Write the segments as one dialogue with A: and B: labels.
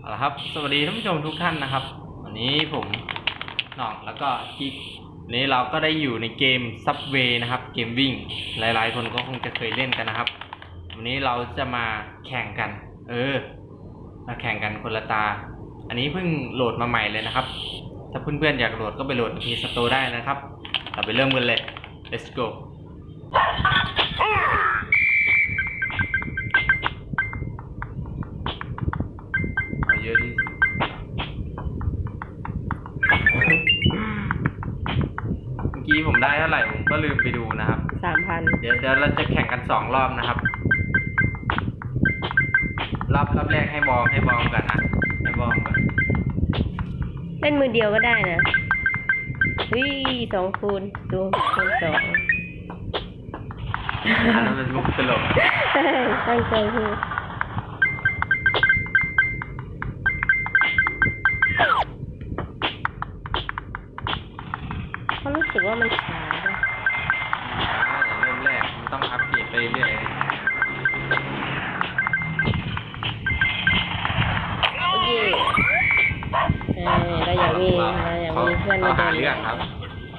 A: เอาละครับ สวัสดีท่านผู้ชมทุกท่านนะครับ วันนี้ผมหน่องแล้วก็กิ๊กนี้เราก็ได้อยู่ในเกม Subway นะครับ เกมวิ่ง หลายๆ คนก็คงจะเคยเล่นกันนะครับ วันนี้เราจะมาแข่งกัน เออ มาแข่งกันคนละตา อันนี้เพิ่งโหลดมาใหม่เลยนะครับ ถ้าเพื่อนๆอยากโหลดก็ไปโหลดที่สโตร์ได้นะครับ เราไปเริ่มกันเลย let's go เอาเยอะที่สุดเมื่อ กี้ผมได้เท่าไหร่ผมก็ลืมไปดูนะครับ
B: สามพัน
A: เดี๋ยวเดี๋ยวเราจะแข่งกันสองรอบนะครับ รอบรอบแรกให้บอมให้บอมก่อนนะให้บอมก่อน
B: เล่นมือเดียวก็ได้นะวิสองคูณดูคูณสอง
A: อันนั้นเป็นมุกตลก
B: ใช่ตั้งใจพูด เขารู้สึกว่ามันช้าด้วย
A: เริ่มแรกมันต้องอัปเกรดไปเรื่อย
B: โอเคเออเราอยากมีเราอยากมีเพื่อนมา
A: เดิหานเรื่องครับ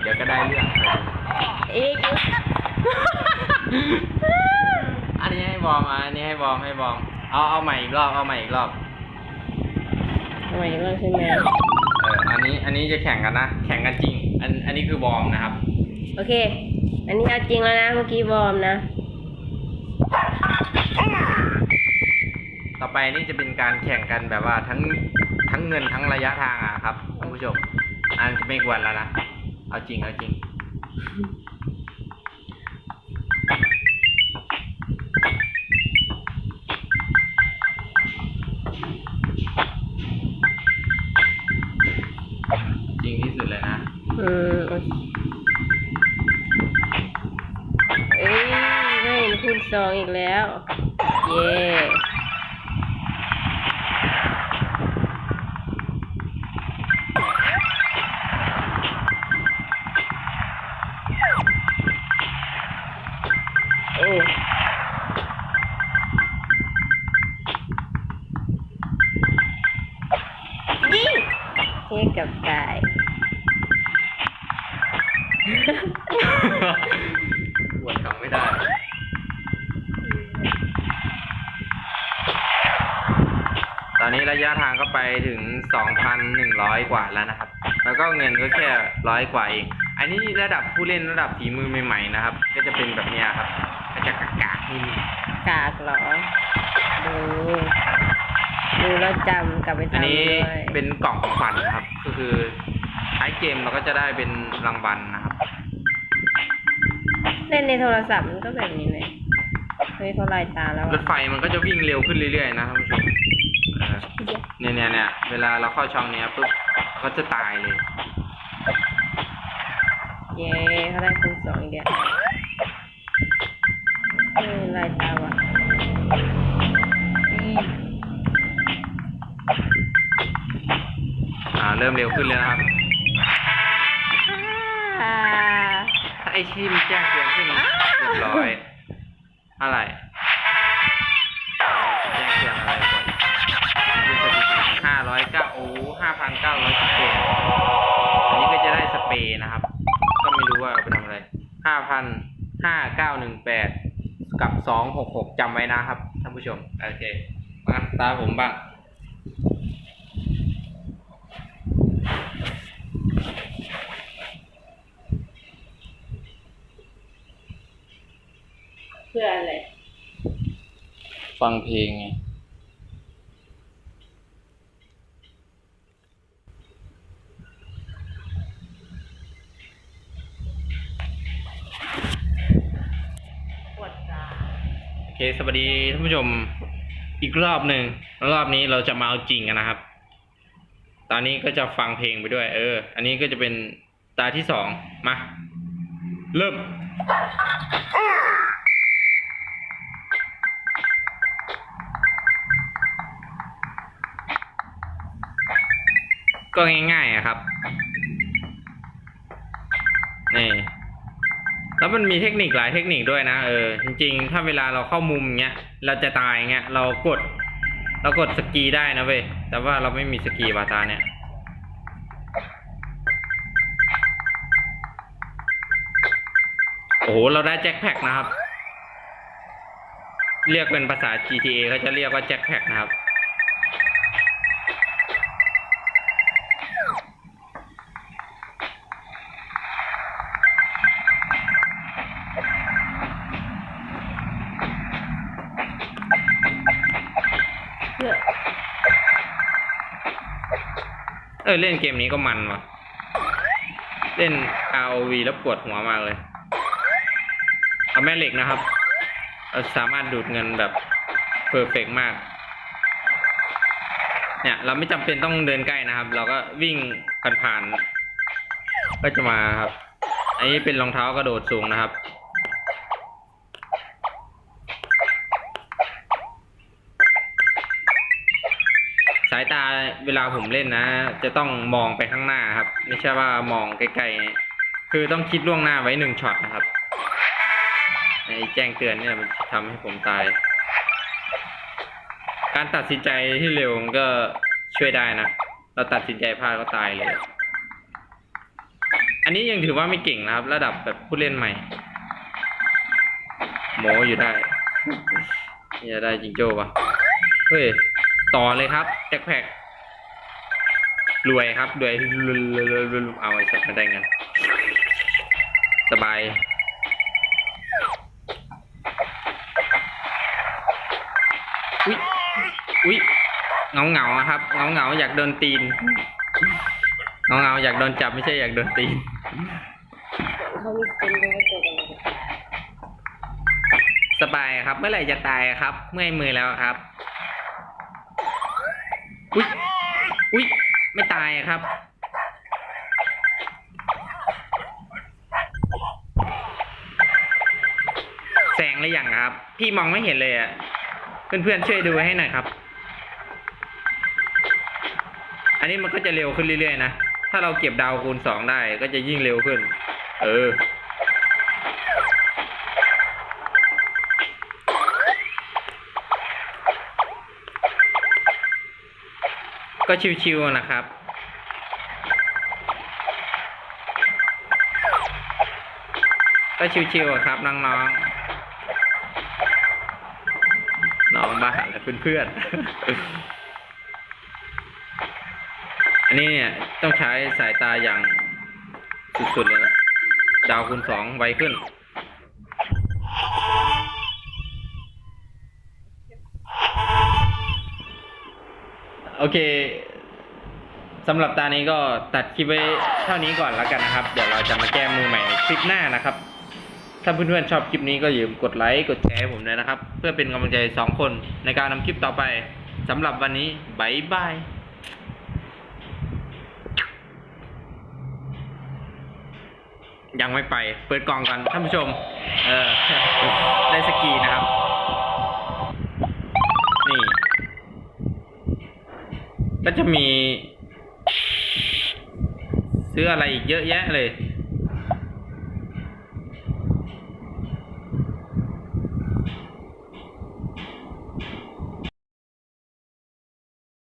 A: เดี๋ยวก็ได้เรื่อง
B: อีก
A: อันนี้ให้บอมอันนี้ให้บอมให้บอม เอาเอาใหม่อีกรอบเอาใหม่อีกรอบ
B: ทำไมบ้างใช่ไหม
A: เอออันนี้อันนี้จะแข่งกันนะ แข่งกันจริง อันอันนี้คือบอมนะครับ
B: โอเค อันนี้เอาจริงแล้วนะเมื่อกี้วอร์มนะ
A: ต่อไปนี่จะเป็นการแข่งกันแบบว่าทั้งทั้งเงินทั้งระยะทางอะครับท่านผู้ชม อันจะไม่กวนแล้วนะ เอาจริงเอาจริง ส
B: องอีกแล้ว เย่โอ้ยิงเท่กับตาย
A: ปวดคำไม่ได้ นนี้ระยะทางก็ไปถึง2,100กว่าแล้วนะครับ แล้วก็เงินก็แค่ร้อยกว่าเอง อันนี้ระดับผู้เล่นระดับฝีมือใหม่ๆนะครับ ก็จะเป็นแบบเนี้ยครับก็จะกากๆนิดนึง
B: กากเหรอ ดู ดูแล้วจำกลับไป
A: อัน
B: ทำ
A: นี้
B: ด้วย
A: เป็นกล่องของขวัญนะครับ ก็คือท้ายเกมเราก็จะได้เป็นรางวัลนะครับ
B: เล่นในโทรศัพท์มันก็แบบนี้เลยเฮ้ยเขาลายตาแล้ว
A: ร
B: อะ
A: ถไฟมันก็จะวิ่งเร็วขึ้นเรื่อยๆนะท่านผู้ชมเออ เนี่ยเนี่ยเนี่ยเวลาเราเข้าช่องเนี้ยปุ๊บเราก็จะตายเลย
B: เย้เขาได้คูณสองอีกแล้วเฮ้ยลายตาว่ะอี
A: อ่าเริ่มเร็วขึ้นเลยนะครับ
B: อ่า
A: ถ้าไอที่มันแจ้งเตือนขึ้นเรียบร้อยอะไร เก้าโอ้ห้าพันเก้าร้อยสิบเจ็ดอันนี้ก็จะได้สเปรย์นะครับ ก็ไม่รู้ว่าเอาไปทำอะไรห้าพันห้าเก้าหนึ่งแปดกับสองหกหกจำไว้นะครับท่านผู้ชม โอเค มาตาผมบ้าง
B: เพื่ออะไร
A: ฟังเพลงไง
B: ปวดตา
A: โอเคสวัสดีท่านผู้ชมอีกรอบหนึ่งรอบนี้เราจะมาเอาจริงกันนะครับ ตอนนี้ก็จะฟังเพลงไปด้วย เออ อันนี้ก็จะเป็นตาที่สองมา เริ่มก็ง่ายๆครับนี่ แล้วมันมีเทคนิคหลายเทคนิคด้วยนะเออจริงๆ ถ้าเวลาเราเข้ามุมเงี้ยเราจะตายเงี้ยเรากดเรากดสกีได้นะเว้ยแต่ว่าเราไม่มีสกีวาตาเนี่ยโอ้โหเราได้แจ็คแพ็กนะครับ เรียกเป็นภาษา GTA เขาจะเรียกว่าแจ็คแพ็กนะครับ
B: เนี่ย
A: เออเล่นเกมนี้ก็มันว่ะ เล่น ROV แล้วปวดหัวมากเลย เอาแม่เหล็กนะครับเราสามารถดูดเงินแบบเพอร์เฟกมาก เนี่ย เราไม่จำเป็นต้องเดินใกล้นะครับ เราก็วิ่งผ่านๆก็จะมาครับ อันนี้เป็นรองเท้ากระโดดสูงนะครับ สายตา เวลาผมเล่นนะ จะต้องมองไปข้างหน้าครับ ไม่ใช่ว่ามองใกลๆ คือต้องคิดล่วงหน้าไว้หนึ่งช็อตนะครับไอ้แจ้งเตือนเนี่ยมันทำให้ผมตาย การตัดสินใจที่เร็วมันก็ช่วยได้นะ เราตัดสินใจพลาดก็ตายเลย อันนี้ยังถือว่าไม่เก่งนะครับ ระดับแบบผู้เล่นใหม่ โมอยู่ได้อย่าได้จิงโจ้ปะเฮ้ย ต่อเลยครับ แจ็คแพ็ก รวยครับรวยรวยรวยรวยรวยเอาไอ้สัตว์มาได้เงินสบายอุ้ยอุ้ยเงาเงาครับเงาเงาอยากโดนตีนเงาเงาอยากโดนจับไม่ใช่อยากโดนตีน
B: สกินด้วยว่าเจอกันอะไรกัน
A: สบายครับ เมื่อไหร่จะตายครับ เมื่อยมือแล้วครับ อุ้ยอุ้ย ไม่ตายครับ แสงหรือยังครับ พี่มองไม่เห็นเลยอะ เพื่อนๆช่วยดูให้หน่อยครับ อันนี้มันก็จะเร็วขึ้นเรื่อยๆนะ ถ้าเราเก็บดาวคูณสองได้ก็จะยิ่งเร็วขึ้น เออก็ชิวๆนะครับ ก็ชิวๆอะครับน้องๆน้องบ้าและเพื่อนๆ อันนี้เนี่ยต้องใช้สายตาอย่างสุดๆเลยนะดาวคูณสองไวขึ้นโอเคสำหรับตานี้ก็ตัดคลิปไว้เท่านี้ก่อนแล้วกันนะครับ เดี๋ยวเราจะมาแก้มือใหม่ในคลิปหน้านะครับ ถ้าเพื่อนๆชอบคลิปนี้ก็อย่าลืมกดไลค์กดแชร์ผมด้วยนะครับ เพื่อเป็นกำลังใจสองคนในการทำคลิปต่อไปสำหรับวันนี้บายบายยังไม่ไป เปิดกล่องกันท่านผู้ชม เออ ได้สกีนะครับ นี่ ก็จะมี ซื้ออะไรอีกเยอะแยะเลย